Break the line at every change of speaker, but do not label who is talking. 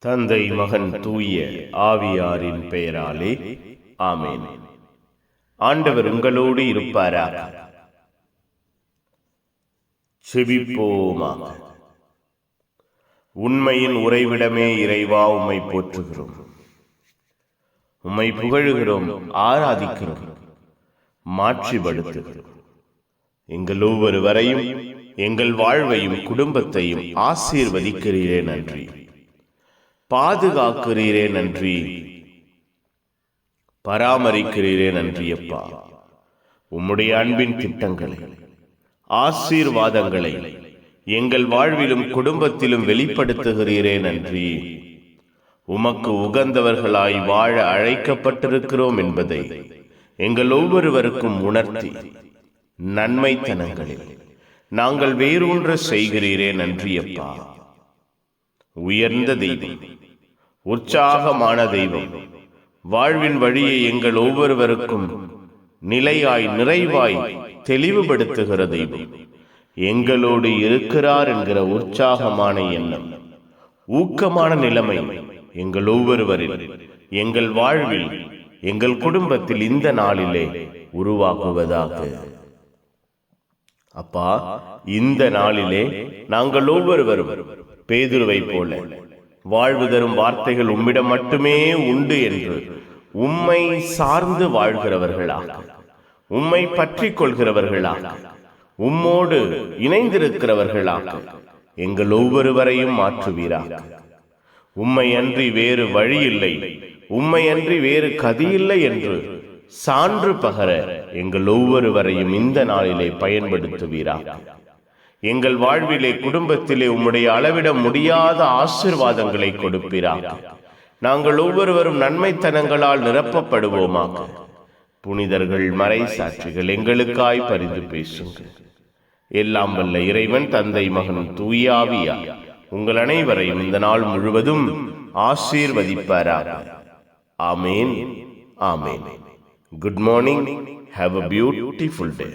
தந்தை மகன் தூய ஆவியாரின் பெயராலே ஆமென். ஆண்டவர் உங்களோடு இருப்பாராக. செபிப்போமாக. உண்மையின் உறைவிடமே இறைவா உம்மை போற்றுகிறோம். உம்மை புகழுகிறோம் ஆராதிக்கிறோம் மாட்சிப்படுத்துகிறோம். எங்கள் ஒவ்வொருவரையும் எங்கள் வாழ்வையும் குடும்பத்தையும் ஆசீர்வதிக்கிறீரே நன்றி. பாதுகாக்கிறீரே நன்றி. பராமரிக்கிறீரே நன்றி அப்பா. உம்முடைய அன்பின் திட்டங்களை ஆசீர்வாதங்களை எங்கள் வாழ்விலும் குடும்பத்திலும் வெளிப்படுத்துகிறீரே நன்றி. உமக்கு உகந்தவர்களாய் வாழ அழைக்கப்பட்டிருக்கிறோம் என்பதை எங்கள் ஒவ்வொருவருக்கும் உணர்த்தி நன்மைத்தனங்களில் நாங்கள் வேரூன்ற செய்கிறீரே நன்றி அப்பா. உயர்ந்த தெய்வம். உற்சாகமான தெய்வம். வாழ்வின் வழியை எங்கள் ஒவ்வொருவருக்கும் நிலையாய் நிறைவாய் தெளிவுபடுத்துகிற தெய்வம். எங்களோடு இருக்கிறார் என்கிற உற்சாகமான எண்ணம். ஊக்கமான நிலைமை எங்கள் ஒவ்வொருவரில். எங்கள் வாழ்வில் எங்கள் குடும்பத்தில் இந்த நாளிலே உருவாகுவதாக அப்பா இந்த நாளிலே நாங்கள் ஒவ்வொருவரும் பேதுருவை போல. வாழ்வு தரும் வார்த்தைகள் உம்மிடம் மட்டுமே உண்டு என்று உம்மை சார்ந்து வாழ்கிறவர்களாக உம்மை பற்றி கொள்கிறவர்களாக உம்மோடு இணைந்திருக்கிறவர்களாக எங்கள் ஒவ்வொருவரையும் மாற்றுவீராக. உம்மை அன்றி வேறு வழி இல்லை உம்மை அன்றி வேறு கதியில்லை என்று சான்று பகர எங்கள் ஒவ்வொருவரையும் இந்த நாளிலே பயன்படுத்துவீராக. எங்கள் வாழ்விலே குடும்பத்திலே உம்முடைய அளவிட முடியாத ஆசிர்வாதங்களை கொடுப்பீராக. நாங்கள் ஒவ்வொருவரும் நன்மைத்தனங்களால் நிரப்பப்படுவோமாக. புனிதர்கள் மறை சாட்சிகள் எங்களுக்காய் பரிந்து பேசுங்கள். எல்லாம் வல்ல இறைவன் தந்தை மகன் தூயாவியா உங்கள் அனைவரையும் இந்த நாள் முழுவதும் ஆசீர்வதிப்பாராக. ஆமேன். ஆமேன். Good morning have a beautiful day